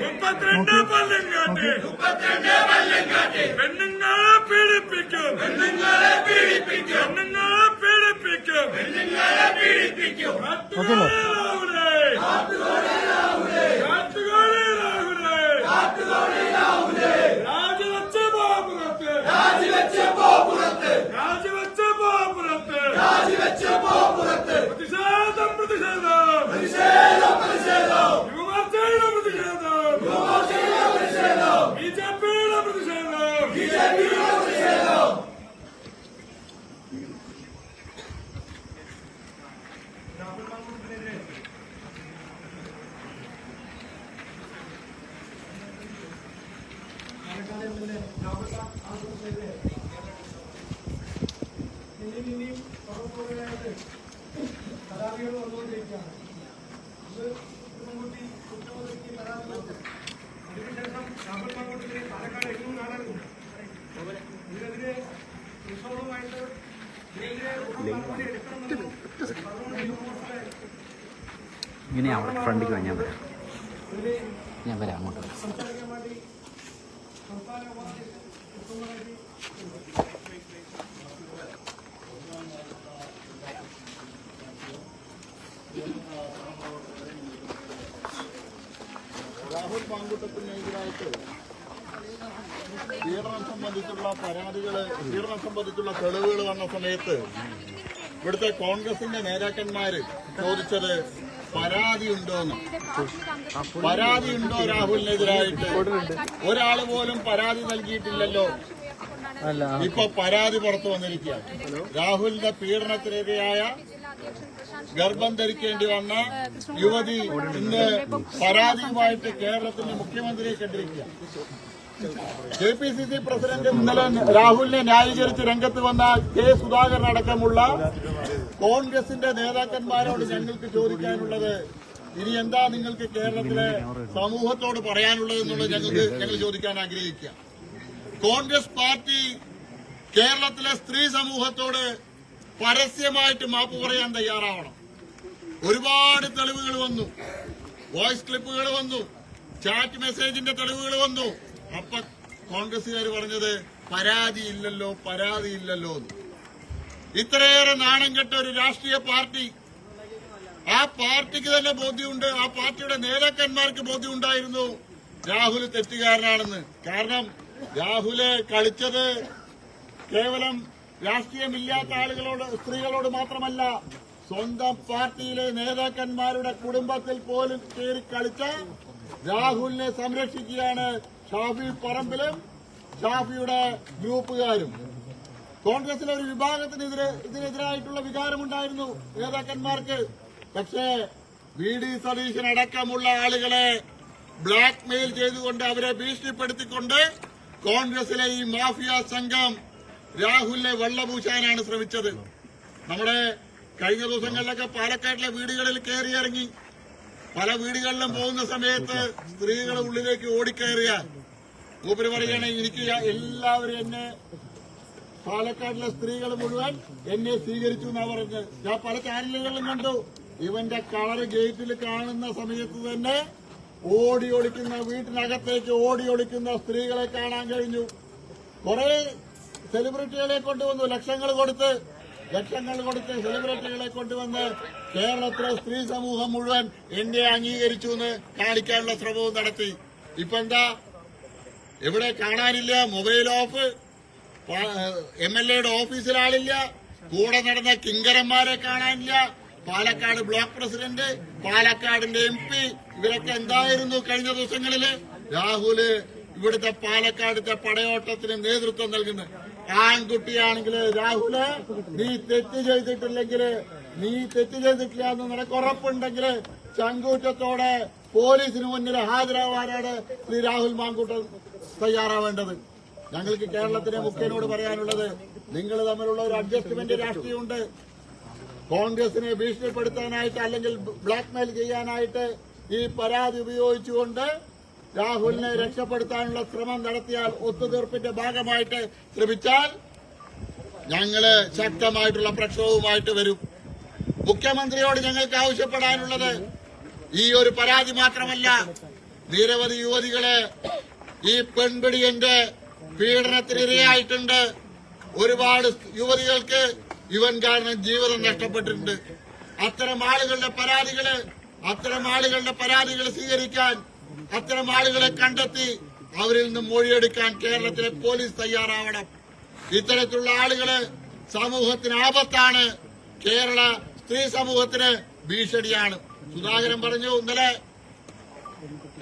മുപ്പത്തിരണ്ട് പല്ലും കാട്ടി പെണ്ണുങ്ങളെ പീഡിപ്പിക്കും. പെണ്ണുങ്ങളെ പീഡിപ്പിക്കും. പെണ്ണുങ്ങളെ പീഡിപ്പിക്കും. പെണ്ണുങ്ങളെ പീഡിപ്പിക്കും? കാട്ടുകോടി രാഹുലേ കാട്ടുകോടി രാഹുലേ രാജിവെച്ച പോപുറത്ത് രാജിവെച്ച പോപുറത്ത് രാജിവെച്ച പോപുറത്ത് രാജിവെച്ച പോപുറത്ത് പ്രതിഷേധം പ്രതിഷേധം പ്രതിഷേധം പ്രതിഷേധം യുവമോർച്ചയുടെ പ്രതിഷേധം യുവമോർച്ചയുടെ പ്രതിഷേധം ബി ജെ പിയുടെ പ്രതിഷേധം ബി ജെ പിയുടെ പ്രതിഷേധം ഇനിയും പുറത്തുപോകാനായിട്ട് പരാതികൾ വന്നുകൊണ്ടിരിക്കുകയാണ്. ഇത് മുഖ്യമന്ത്രിക്ക് പരാതി കൊടുത്തു അതിനുശേഷം രാഹുൽ മാങ്കൂട്ടിനെ പാലക്കാട് എങ്ങും കാണാനില്ല ഇതിനെതിരെ ഉത്സവമായിട്ട് ഇങ്ങനെ അവിടെ ഫ്രണ്ടിക്ക് വാ ഞാൻ വരാം ഇതിനെ ഞാൻ വരാം അങ്ങോട്ട് വരാം. രാഹുൽ പീഡനം സംബന്ധിച്ചുള്ള പരാതികൾ പീഡനം സംബന്ധിച്ചുള്ള തെളിവുകൾ വന്ന സമയത്ത് ഇവിടുത്തെ കോൺഗ്രസിന്റെ നേതാക്കന്മാര് ചോദിച്ചത് പരാതി ഉണ്ടോന്ന് പരാതി ഉണ്ടോ രാഹുലിനെതിരായിട്ട്? ഒരാൾ പോലും പരാതി നൽകിയിട്ടില്ലല്ലോ. ഇപ്പൊ പരാതി പുറത്തു വന്നിരിക്കുകയാണ്. രാഹുലിന്റെ പീഡനത്തിനിരയായ ഗർഭം ധരിക്കേണ്ടി വന്ന യുവതി ഇന്ന് പരാതിയുമായിട്ട് കേരളത്തിന്റെ മുഖ്യമന്ത്രിയെ കണ്ടിരിക്കുക K P C C president ഇന്നലെ രാഹുലിനെ ന്യായീകരിച്ച് രംഗത്ത് വന്ന കെ സുധാകരൻ അടക്കമുള്ള കോൺഗ്രസിന്റെ നേതാക്കന്മാരോട് ഞങ്ങൾക്ക് ചോദിക്കാനുള്ളത്. ഇനി എന്താ നിങ്ങൾക്ക് കേരളത്തിലെ സമൂഹത്തോട് പറയാനുള്ളത് എന്നുള്ളത് ഞങ്ങൾക്ക് ഞങ്ങൾ ചോദിക്കാൻ ആഗ്രഹിക്കുക. കോൺഗ്രസ് പാർട്ടി കേരളത്തിലെ സ്ത്രീ സമൂഹത്തോട് പരസ്യമായിട്ട് മാപ്പ് പറയാൻ തയ്യാറാവണം. ഒരുപാട് തെളിവുകൾ വന്നു. വോയിസ് ക്ലിപ്പുകൾ വന്നു. ചാറ്റ് മെസ്സേജിന്റെ തെളിവുകൾ വന്നു. അപ്പൊ കോൺഗ്രസുകാർ പറഞ്ഞത് പരാതി ഇല്ലല്ലോ പരാതി ഇല്ലല്ലോ ഇത്രയേറെ നാണം കെട്ട ഒരു രാഷ്ട്രീയ പാർട്ടി. ആ പാർട്ടിക്ക് തന്നെ ബോധ്യമുണ്ട്. ആ പാർട്ടിയുടെ നേതാക്കന്മാർക്ക് ബോധ്യമുണ്ടായിരുന്നു. രാഹുൽ തെറ്റുകാരനാണെന്ന്. കാരണം രാഹുൽ കളിച്ചത് കേവലം രാഷ്ട്രീയമില്ലാത്ത ആളുകളോട് സ്ത്രീകളോട് മാത്രമല്ല സ്വന്തം പാർട്ടിയിലെ നേതാക്കന്മാരുടെ കുടുംബത്തിൽ പോലും കയറി കളിച്ച രാഹുലിനെ സംരക്ഷിക്കുകയാണ് ഷാഫി പറമ്പിലും ഷാഫിയുടെ ഗ്രൂപ്പുകാരും. കോൺഗ്രസിലെ ഒരു വിഭാഗത്തിനെതിരെ ഇതിനെതിരായിട്ടുള്ള വികാരമുണ്ടായിരുന്നു നേതാക്കന്മാർക്ക്. പക്ഷേ വി ഡി സതീശൻ അടക്കമുള്ള ആളുകളെ ബ്ലാക്ക് മെയിൽ ചെയ്തുകൊണ്ട് അവരെ ഭീഷണിപ്പെടുത്തിക്കൊണ്ട് കോൺഗ്രസിലെ ഈ മാഫിയ സംഘം രാഹുലിനെ വെള്ളപൂശാനാണ് ശ്രമിച്ചത്. നമ്മുടെ കഴിഞ്ഞ ദിവസങ്ങളിലൊക്കെ പാലക്കാട്ടിലെ വീടുകളിൽ കയറിയിറങ്ങി പല വീടുകളിലും പോകുന്ന സമയത്ത് സ്ത്രീകളെ ഉള്ളിലേക്ക് ഓടിക്കയറിയ മൂപ്പര് പറയുകയാണ് എനിക്ക് എല്ലാവരും എന്നെ പാലക്കാട്ടിലെ സ്ത്രീകൾ മുഴുവൻ എന്നെ സ്വീകരിച്ചു എന്നാ പറഞ്ഞത് ഞാൻ പല ചാനലുകളിലും കണ്ടു. ഇവന്റെ കളർ ഗേറ്റിൽ കാണുന്ന സമയത്ത് തന്നെ ഓടി ഒളിക്കുന്ന വീട്ടിനകത്തേക്ക് ഓടി ഒളിക്കുന്ന സ്ത്രീകളെ കാണാൻ കഴിഞ്ഞു. കുറെ സെലിബ്രിറ്റികളെ കൊണ്ടുവന്നു ലക്ഷങ്ങൾ കൊടുത്ത്. ലക്ഷങ്ങൾ കൊടുത്ത് സെലിബ്രിറ്റികളെ കൊണ്ടുവന്ന് കേരളത്തിലെ സ്ത്രീ സമൂഹം മുഴുവൻ എന്നെ അംഗീകരിച്ചു എന്ന് കാണിക്കാനുള്ള ശ്രമവും നടത്തി. ഇപ്പൊ എന്താ? എവിടെ കാണാനില്ല മൊബൈൽ ഓഫ്. എം എൽ എയുടെ ഓഫീസിൽ ആളില്ല. കൂടെ നടന്ന കിങ്കരന്മാരെ കാണാനില്ല. പാലക്കാട് ബ്ലോക്ക് പ്രസിഡന്റ് പാലക്കാടിന്റെ എം പി. ഇവരൊക്കെ എന്തായിരുന്നു കഴിഞ്ഞ ദിവസങ്ങളിൽ? രാഹുൽ ഇവിടുത്തെ പാലക്കാടത്തെ പടയോട്ടത്തിന് നേതൃത്വം നൽകുന്നത്. ആൺകുട്ടിയാണെങ്കിൽ രാഹുൽ നീ തെറ്റ് ചെയ്തിട്ടില്ലെങ്കിൽ നീ തെറ്റ് ചെയ്തിട്ടില്ല എന്ന് നിനക്ക് ഉറപ്പുണ്ടെങ്കിൽ ചങ്കൂറ്റത്തോടെ പോലീസിന് മുന്നിൽ ഹാജരാവാനാണ് ശ്രീ രാഹുൽ മാങ്കൂട്ടം തയ്യാറാവേണ്ടത്. ഞങ്ങൾക്ക് കേരളത്തിലെ മുഖ്യനോട് പറയാനുള്ളത് നിങ്ങൾ തമ്മിലുള്ള ഒരു അഡ്ജസ്റ്റ്മെന്റ് രാഷ്ട്രീയമുണ്ട്. കോൺഗ്രസിനെ ഭീഷണിപ്പെടുത്താനായിട്ട് അല്ലെങ്കിൽ ബ്ലാക്ക്മെയിൽ ചെയ്യാനായിട്ട് ഈ പരാതി ഉപയോഗിച്ചുകൊണ്ട് രാഹുലിനെ രക്ഷപ്പെടുത്താനുള്ള ശ്രമം നടത്തിയാൽ ഒത്തുതീർപ്പിന്റെ ഭാഗമായിട്ട് ശ്രമിച്ചാൽ ഞങ്ങൾ ശക്തമായിട്ടുള്ള പ്രക്ഷോഭവുമായിട്ട് വരും. മുഖ്യമന്ത്രിയോട് ഞങ്ങൾക്ക് ആവശ്യപ്പെടാനുള്ളത് ഈ ഒരു പരാതി മാത്രമല്ല. നിരവധി യുവതികളെ ഈ പെൺപിടിയന്റെ പീഡനത്തിനിരയായിട്ടുണ്ട്. ഒരുപാട് യുവതികൾക്ക് ഇവൻ കാരണം ജീവിതം നഷ്ടപ്പെട്ടിട്ടുണ്ട്. അത്തരം ആളുകളുടെ പരാതികൾ അത്തരം ആളുകളുടെ പരാതികൾ സ്വീകരിക്കാൻ അത്തരം ആളുകളെ കണ്ടെത്തി അവരിൽ നിന്ന് മൊഴിയെടുക്കാൻ കേരളത്തിലെ പോലീസ് തയ്യാറാവണം. ഇത്തരത്തിലുള്ള ആളുകൾ സമൂഹത്തിന് ആപത്താണ്. കേരള സ്ത്രീ സമൂഹത്തിന് ഭീഷണിയാണ്. സുധാകരൻ പറഞ്ഞു ഇന്നലെ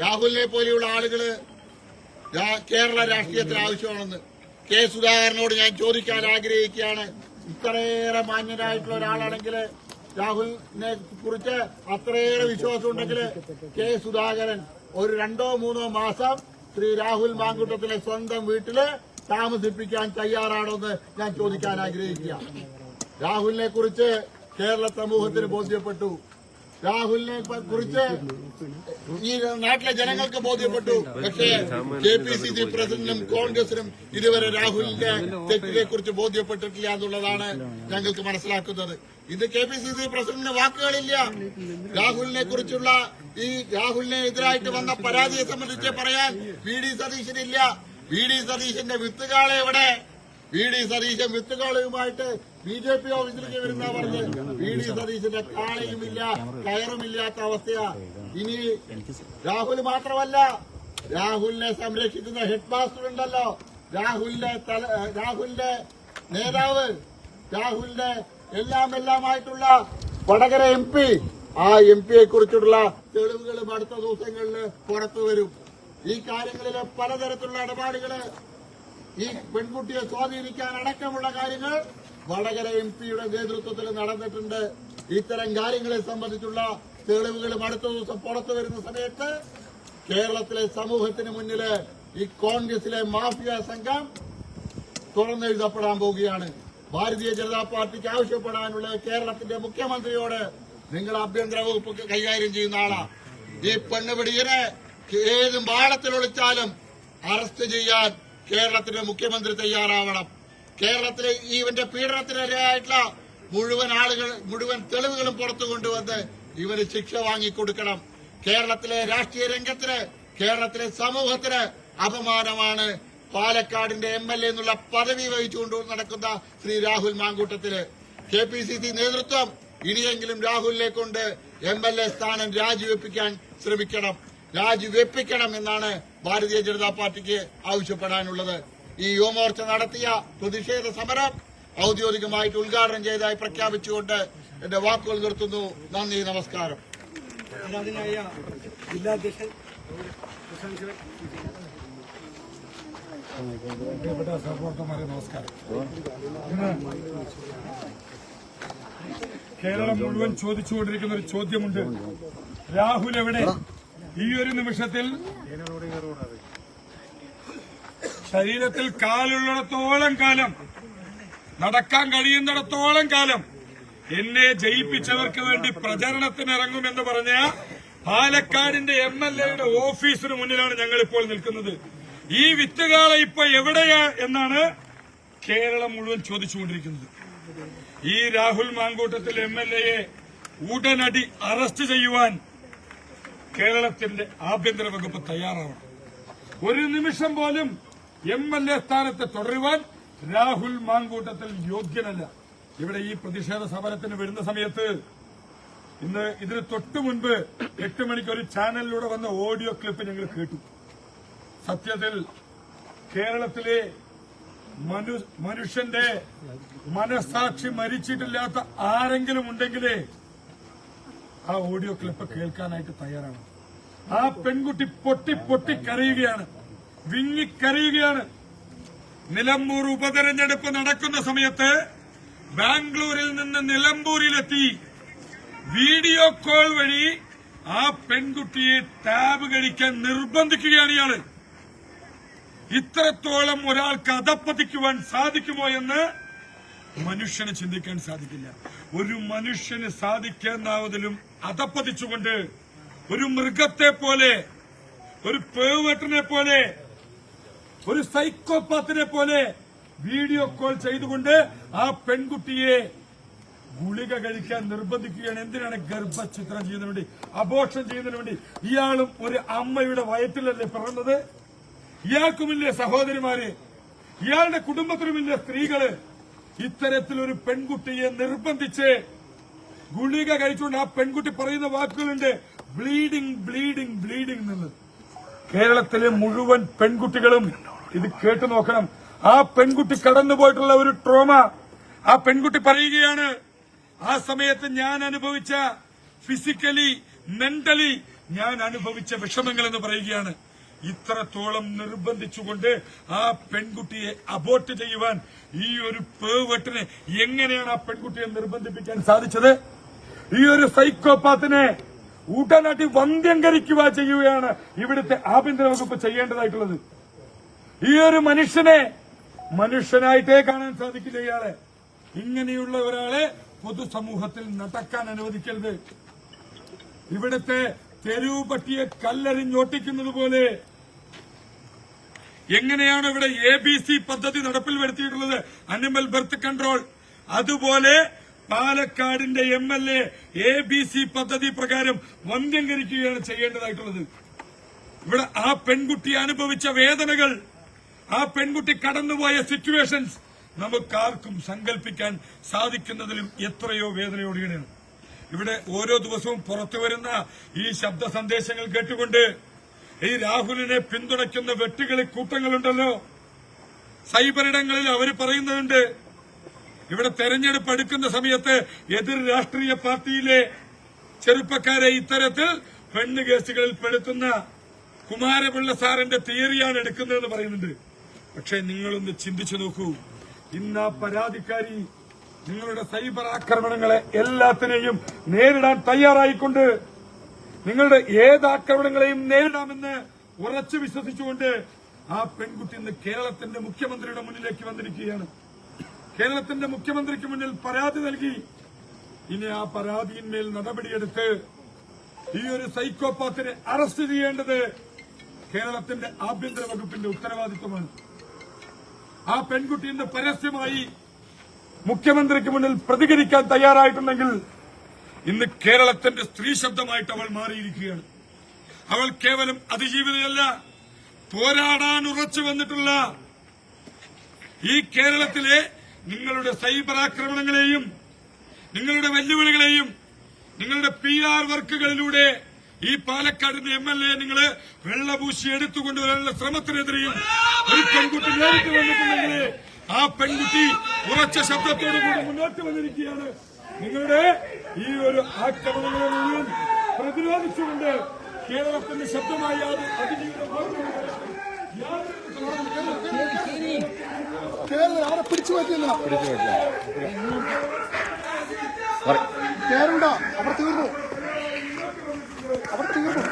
രാഹുലിനെ പോലെയുള്ള ആളുകൾ കേരള രാഷ്ട്രീയത്തിന് ആവശ്യമാണെന്ന്. കെ സുധാകരനോട് ഞാൻ ചോദിക്കാൻ ആഗ്രഹിക്കുകയാണ്. ഇത്രയേറെ മാന്യനായിട്ടുള്ള ഒരാളാണെങ്കിൽ രാഹുലിനെ കുറിച്ച് അത്രയേറെ വിശ്വാസം ഉണ്ടെങ്കിൽ കെ സുധാകരൻ ഒരു രണ്ടോ മൂന്നോ മാസം ശ്രീ രാഹുൽ മാങ്കുട്ടത്തിലെ സ്വന്തം വീട്ടിൽ താമസിപ്പിക്കാൻ തയ്യാറാണോ എന്ന് ഞാൻ ചോദിക്കാൻ ആഗ്രഹിക്കുക. രാഹുലിനെ കുറിച്ച് കേരള സമൂഹത്തിന് ബോധ്യപ്പെട്ടു. രാഹുലിനെ കുറിച്ച് ഈ നാട്ടിലെ ജനങ്ങൾക്ക് ബോധ്യപ്പെട്ടു. പക്ഷേ കെ പി സി സി പ്രസിഡന്റിനും കോൺഗ്രസിനും ഇതുവരെ രാഹുലിന്റെ തെറ്റിനെ കുറിച്ച് ബോധ്യപ്പെട്ടിട്ടില്ല എന്നുള്ളതാണ് ഞങ്ങൾക്ക് മനസ്സിലാക്കുന്നത്. ഇത് കെ പി സി സി പ്രസിഡന്റിന് വാക്കുകളില്ല. രാഹുലിനെ കുറിച്ചുള്ള ഈ രാഹുലിനെ എതിരായിട്ട് വന്ന പരാതിയെ സംബന്ധിച്ച് പറയാൻ വി ഡി സതീശനില്ല. വി ഡി സതീശന്റെ വിത്തുകാളെ എവിടെ? വി ഡി സതീശൻ വിത്തുകാളയുമായിട്ട് ബി ജെ പി ഓഫീസിലേക്ക് വരുന്ന പറഞ്ഞ് വി ഡി സതീശന്റെ കാളയുമില്ല കയറുമില്ലാത്ത അവസ്ഥയാ. ഇനി രാഹുൽ മാത്രമല്ല രാഹുലിനെ സംരക്ഷിക്കുന്ന ഹെഡ് മാസ്റ്റർ ഉണ്ടല്ലോ. രാഹുലിന്റെ രാഹുലിന്റെ നേതാവ് രാഹുലിന്റെ എല്ലാം എല്ലാമായിട്ടുള്ള വടകര എം പി ആ എം പിയെ കുറിച്ചുള്ള തെളിവുകളും അടുത്ത ദിവസങ്ങളിൽ പുറത്തു വരും. ഈ കാര്യങ്ങളിലെ പലതരത്തിലുള്ള ഇടപാടുകൾ ഈ പെൺകുട്ടിയെ സ്വാധീനിക്കാൻ അടക്കമുള്ള കാര്യങ്ങൾ വടകര എം പിയുടെ നേതൃത്വത്തിൽ നടന്നിട്ടുണ്ട്. ഇത്തരം കാര്യങ്ങളെ സംബന്ധിച്ചുള്ള തെളിവുകളും അടുത്ത ദിവസം പുറത്തു വരുന്ന സമയത്ത് കേരളത്തിലെ സമൂഹത്തിന് മുന്നിൽ ഈ കോൺഗ്രസിലെ മാഫിയ സംഘം തുറന്നെഴുതപ്പെടാൻ പോവുകയാണ്. ഭാരതീയ ജനതാ പാർട്ടിക്ക് ആവശ്യപ്പെടാനുള്ള കേരളത്തിന്റെ മുഖ്യമന്ത്രിയോട് നിങ്ങൾ ആഭ്യന്തര വകുപ്പ് കൈകാര്യം ചെയ്യുന്ന ആളാ. ഈ പെണ്ണുപിടിയനെ ഏത് മാളത്തിൽ ഒളിച്ചാലും അറസ്റ്റ് ചെയ്യാൻ കേരളത്തിന്റെ മുഖ്യമന്ത്രി തയ്യാറാവണം. കേരളത്തിലെ ഇവന്റെ പീഡനത്തിനിരയായിട്ടുള്ള മുഴുവൻ ആളുകൾ മുഴുവൻ തെളിവുകളും പുറത്തു കൊണ്ടുവന്ന് ഇവന് ശിക്ഷ വാങ്ങിക്കൊടുക്കണം. കേരളത്തിലെ രാഷ്ട്രീയ രംഗത്തിന് കേരളത്തിലെ സമൂഹത്തിന് അപമാനമാണ്. പാലക്കാടിന്റെ എം എൽ എ എന്നുള്ള പദവി വഹിച്ചുകൊണ്ട് നടക്കുന്ന Shri Rahul Mamkootathil. K P C C നേതൃത്വം ഇനിയെങ്കിലും രാഹുലിനെ കൊണ്ട് എം എൽ എ സ്ഥാനം രാജിവെപ്പിക്കാൻ ശ്രമിക്കണം. രാജിവെപ്പിക്കണം എന്നാണ് ഭാരതീയ ജനതാ പാർട്ടിക്ക് ആവശ്യപ്പെടാനുള്ളത്. ഈ യുവമോർച്ച നടത്തിയ പ്രതിഷേധ സമരം ഔദ്യോഗികമായിട്ട് ഉദ്ഘാടനം ചെയ്തതായി പ്രഖ്യാപിച്ചുകൊണ്ട് എന്റെ വാക്കുകൾ നിർത്തുന്നു. നന്ദി നമസ്കാരം. ജില്ലാധ്യക്ഷൻ നമസ്കാരം കേരളം മുഴുവൻ ചോദിച്ചുകൊണ്ടിരിക്കുന്ന ഒരു ചോദ്യമുണ്ട്. രാഹുൽ എവിടെ? ഈ ഒരു നിമിഷത്തിൽ ശരീരത്തിൽ കാലുള്ളിടത്തോളം കാലം നടക്കാൻ കഴിയുന്നിടത്തോളം കാലം എന്നെ ജയിപ്പിച്ചവർക്ക് വേണ്ടി പ്രചരണത്തിന് ഇറങ്ങുമെന്ന് പറഞ്ഞ പാലക്കാടിന്റെ എം എൽ എയുടെ ഓഫീസിന് മുന്നിലാണ് ഞങ്ങൾ ഇപ്പോൾ നിൽക്കുന്നത്. ഈ വിത്തുകാളെ ഇപ്പൊ എവിടെയാ എന്നാണ് കേരളം മുഴുവൻ ചോദിച്ചുകൊണ്ടിരിക്കുന്നത്. ഈ രാഹുൽ മാങ്കൂട്ടത്തിൽ എം എൽ എയെ ഉടനടി അറസ്റ്റ് ചെയ്യുവാൻ കേരളത്തിന്റെ ആഭ്യന്തര വകുപ്പ് തയ്യാറാവണം. ഒരു നിമിഷം പോലും എം എൽ എ സ്ഥാനത്ത് തുടരുവാൻ രാഹുൽ മാങ്കൂട്ടത്തിൽ യോഗ്യനല്ല. ഇവിടെ ഈ പ്രതിഷേധ സമരത്തിന് വരുന്ന സമയത്ത് ഇന്ന് ഇതിന് തൊട്ടു മുൻപ് എട്ട് മണിക്ക് ഒരു ചാനലിലൂടെ വന്ന ഓഡിയോ ക്ലിപ്പ് ഞങ്ങൾ കേട്ടു. സത്യത്തിൽ കേരളത്തിലെ മനുഷ്യന്റെ മനസാക്ഷി മരിച്ചിട്ടില്ലാത്ത ആരെങ്കിലും ഉണ്ടെങ്കിലേ ആ ഓഡിയോ ക്ലിപ്പ് കേൾക്കാനായിട്ട് തയ്യാറാണ്. ആ പെൺകുട്ടി പൊട്ടി പൊട്ടി കരയുകയാണ്. വിങ്ങിക്കരയുകയാണ്. നിലമ്പൂർ ഉപതെരഞ്ഞെടുപ്പ് നടക്കുന്ന സമയത്ത് ബാംഗ്ലൂരിൽ നിന്ന് നിലമ്പൂരിലെത്തി. വീഡിയോ കോൾ വഴി ആ പെൺകുട്ടിയെ ടാബ് കഴിക്കാൻ നിർബന്ധിക്കുകയാണ് ഇയാൾ. ഇത്രത്തോളം ഒരാൾക്ക് അധപ്പതിക്കുവാൻ സാധിക്കുമോ എന്ന് മനുഷ്യന് ചിന്തിക്കാൻ സാധിക്കില്ല. ഒരു മനുഷ്യന് സാധിക്കാവുന്നതിലും അധപ്പതിച്ചുകൊണ്ട് ഒരു മൃഗത്തെ പോലെ ഒരു പേവട്ടിനെ പോലെ ഒരു സൈക്കോപാത്തിനെ പോലെ വീഡിയോ കോൾ ചെയ്തുകൊണ്ട് ആ പെൺകുട്ടിയെ ഗുളിക കഴിക്കാൻ നിർബന്ധിക്കുകയാണ്. എന്തിനാണ് ഗർഭചിത്രം ചെയ്യുന്നതിന് വേണ്ടി? അബോഷം ചെയ്യുന്നതിന് വേണ്ടി. ഇയാളും ഒരു അമ്മയുടെ വയറ്റിലല്ലേ പിറന്നത്? ഇയാൾക്കുമില്ലേ സഹോദരിമാര്? ഇയാളുടെ കുടുംബത്തിനുമില്ലേ സ്ത്രീകൾ? ഇത്തരത്തിലൊരു പെൺകുട്ടിയെ നിർബന്ധിച്ച് ഗുളിക കഴിച്ചുകൊണ്ട് ആ പെൺകുട്ടി പറയുന്ന വാക്കുകളുണ്ട് ബ്ലീഡിംഗ് ബ്ലീഡിംഗ് ബ്ലീഡിംഗ് എന്നുള്ളത് കേരളത്തിലെ മുഴുവൻ പെൺകുട്ടികളും ഇത് കേട്ടു നോക്കണം. ആ പെൺകുട്ടി കടന്നുപോയിട്ടുള്ള ഒരു ട്രോമ. ആ പെൺകുട്ടി പറയുകയാണ് ആ സമയത്ത് ഞാൻ അനുഭവിച്ച ഫിസിക്കലി മെന്റലി ഞാൻ അനുഭവിച്ച വിഷമങ്ങൾ എന്ന് പറയുകയാണ്. ഇത്രത്തോളം നിർബന്ധിച്ചുകൊണ്ട് ആ പെൺകുട്ടിയെ അബോർട്ട് ചെയ്യുവാൻ ഈ ഒരു പേവട്ടിനെ എങ്ങനെയാണ് ആ പെൺകുട്ടിയെ നിർബന്ധിപ്പിക്കാൻ സാധിച്ചത്? ഈ ഒരു സൈക്കോപാത്തിനെ ഉടനടി വന്ധ്യംകരിക്കുക ചെയ്യുകയാണ് ഇവിടുത്തെ ആഭ്യന്തര വകുപ്പ് ചെയ്യേണ്ടതായിട്ടുള്ളത്. ഈ ഒരു മനുഷ്യനെ മനുഷ്യനായിട്ടേ കാണാൻ സാധിക്കില്ല ഇയാളെ. ഇങ്ങനെയുള്ള ഒരാളെ പൊതുസമൂഹത്തിൽ നടക്കാൻ അനുവദിക്കരുത്. ഇവിടുത്തെ തെരുവ് പട്ടിയെ കല്ലെറിഞ്ഞോട്ടിക്കുന്നത് പോലെ എങ്ങനെയാണ് ഇവിടെ എ ബി സി പദ്ധതി നടപ്പിൽ വരുത്തിയിട്ടുള്ളത്? അനിമൽ ബർത്ത് കൺട്രോൾ അതുപോലെ പാലക്കാടിന്റെ M L A B C പദ്ധതി പ്രകാരം വന്ധ്യംകരിക്കുകയാണ് ചെയ്യേണ്ടതായിട്ടുള്ളത്. ഇവിടെ ആ പെൺകുട്ടി അനുഭവിച്ച വേദനകൾ ആ പെൺകുട്ടി കടന്നുപോയ സിറ്റുവേഷൻസ് നമുക്കാർക്കും സങ്കല്പിക്കാൻ സാധിക്കുന്നതിലും എത്രയോ വേദനയോടുകയാണ് ഇവിടെ ഓരോ ദിവസവും പുറത്തു വരുന്ന ഈ ശബ്ദ സന്ദേശങ്ങൾ കേട്ടുകൊണ്ട് ഈ രാഹുലിനെ പിന്തുണയ്ക്കുന്ന വെട്ടുകളി കൂട്ടങ്ങളുണ്ടല്ലോ. സൈബർ ഇടങ്ങളിൽ അവർ പറയുന്നുണ്ട് ഇവിടെ തെരഞ്ഞെടുപ്പ് എടുക്കുന്ന സമയത്ത് എതിർ രാഷ്ട്രീയ പാർട്ടിയിലെ ചെറുപ്പക്കാരെ ഇത്തരത്തിൽ പെണ്ണ് കേസുകളിൽ പെടുത്തുന്ന കുമാരപിള്ള സാറിന്റെ തിയറിയാണ് എടുക്കുന്നതെന്ന് പറയുന്നുണ്ട്. പക്ഷെ നിങ്ങളൊന്ന് ചിന്തിച്ചു നോക്കൂ ഇന്ന് ആ പരാതിക്കാരി നിങ്ങളുടെ സൈബർ ആക്രമണങ്ങളെ എല്ലാത്തിനെയും നേരിടാൻ തയ്യാറായിക്കൊണ്ട് നിങ്ങളുടെ ഏത് ആക്രമണങ്ങളെയും നേരിടാമെന്ന് ഉറച്ചു വിശ്വസിച്ചുകൊണ്ട് ആ പെൺകുട്ടി ഇന്ന് കേരളത്തിന്റെ മുഖ്യമന്ത്രിയുടെ മുന്നിലേക്ക് വന്നിരിക്കുകയാണ്. കേരളത്തിന്റെ മുഖ്യമന്ത്രിക്ക് മുന്നിൽ പരാതി നൽകി. ഇനി ആ പരാതിയിന്മേൽ നടപടിയെടുത്ത് ഈ ഒരു സൈക്കോപാത്തിനെ അറസ്റ്റ് ചെയ്യേണ്ടത് കേരളത്തിന്റെ ആഭ്യന്തര വകുപ്പിന്റെ ഉത്തരവാദിത്വമാണ്. ആ പെൺകുട്ടി ഇന്ന് പരസ്യമായി മുഖ്യമന്ത്രിക്ക് മുന്നിൽ പ്രതികരിക്കാൻ തയ്യാറായിട്ടുണ്ടെങ്കിൽ ഇന്ന് കേരളത്തിന്റെ സ്ത്രീ ശബ്ദമായിട്ട് അവൾ മാറിയിരിക്കുകയാണ്. അവൾ കേവലം അതിജീവിതയല്ല പോരാടാൻ ഉറച്ചു വന്നിട്ടുള്ള ഈ കേരളത്തിലെ നിങ്ങളുടെ സൈബർ ആക്രമണങ്ങളെയും നിങ്ങളുടെ വെല്ലുവിളികളെയും നിങ്ങളുടെ പി ആർ വർക്കുകളിലൂടെ ഈ പാലക്കാടിന്റെ എം എൽ എ നിങ്ങൾ വെള്ളപൂശി എടുത്തുകൊണ്ടുവരാനുള്ള ശ്രമത്തിനെതിരെയും ഒരു പെൺകുട്ടി നേരിട്ട് വന്നിട്ടുണ്ടെങ്കിൽ ആ പെൺകുട്ടി ഉറച്ച ശബ്ദത്തോടു കൂടി മുന്നോട്ട് വന്നിരിക്കുകയാണ്. നിങ്ങളുടെ ഈ ഒരു ആക്രമണങ്ങളെ മുഴുവൻ പ്രതിരോധിച്ചുകൊണ്ട് കേരളത്തിന്റെ ശബ്ദമായി അത് അതിജീവിതം കേരളം അവിടെ പിടിച്ചു പറ്റില്ല കേരണ്ട അവിടെ തീർന്നു. അവിടെ തീർന്നു.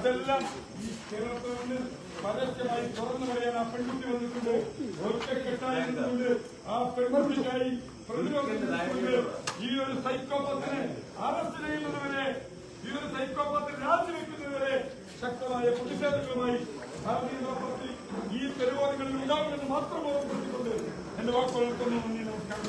അതെല്ലാം ഈ കേരളത്തിൽ നിന്ന് പരസ്യമായി തുറന്നു പറയാൻ ആ പെൺകുട്ടി വന്നിട്ടുണ്ട്. ഒറ്റക്കെട്ടായി നിന്നുകൊണ്ട് ആ പെൺകുട്ടിക്കായി പ്രതിരോധിച്ചിട്ടുണ്ട് ഈ ഒരു സൈക്കോപത്തിനെ അറസ്റ്റ് ചെയ്യുന്നതുവരെ ഈ ഒരു സൈക്കോപത്തിന് രാജിവെക്കുന്നതുവരെ ശക്തമായ പ്രതിഷേധങ്ങളുമായി ഭാരതീയ ജനതാ പാർട്ടി ഈ പരിപാടികളിൽ ഉണ്ടാകുമെന്ന് മാത്രം ഓർമ്മപ്പെടുത്തിക്കൊണ്ട് എന്റെ വാക്കുകൾക്കൊന്നും നന്ദി നമസ്കാരം.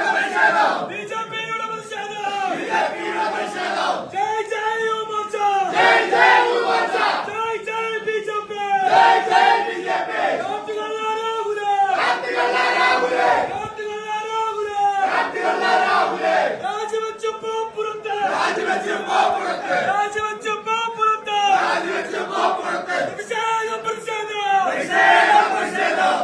രാജിവെച്ചു പോ പുറത്ത് പ്രതിഷേധം. പ്രതിഷേധം.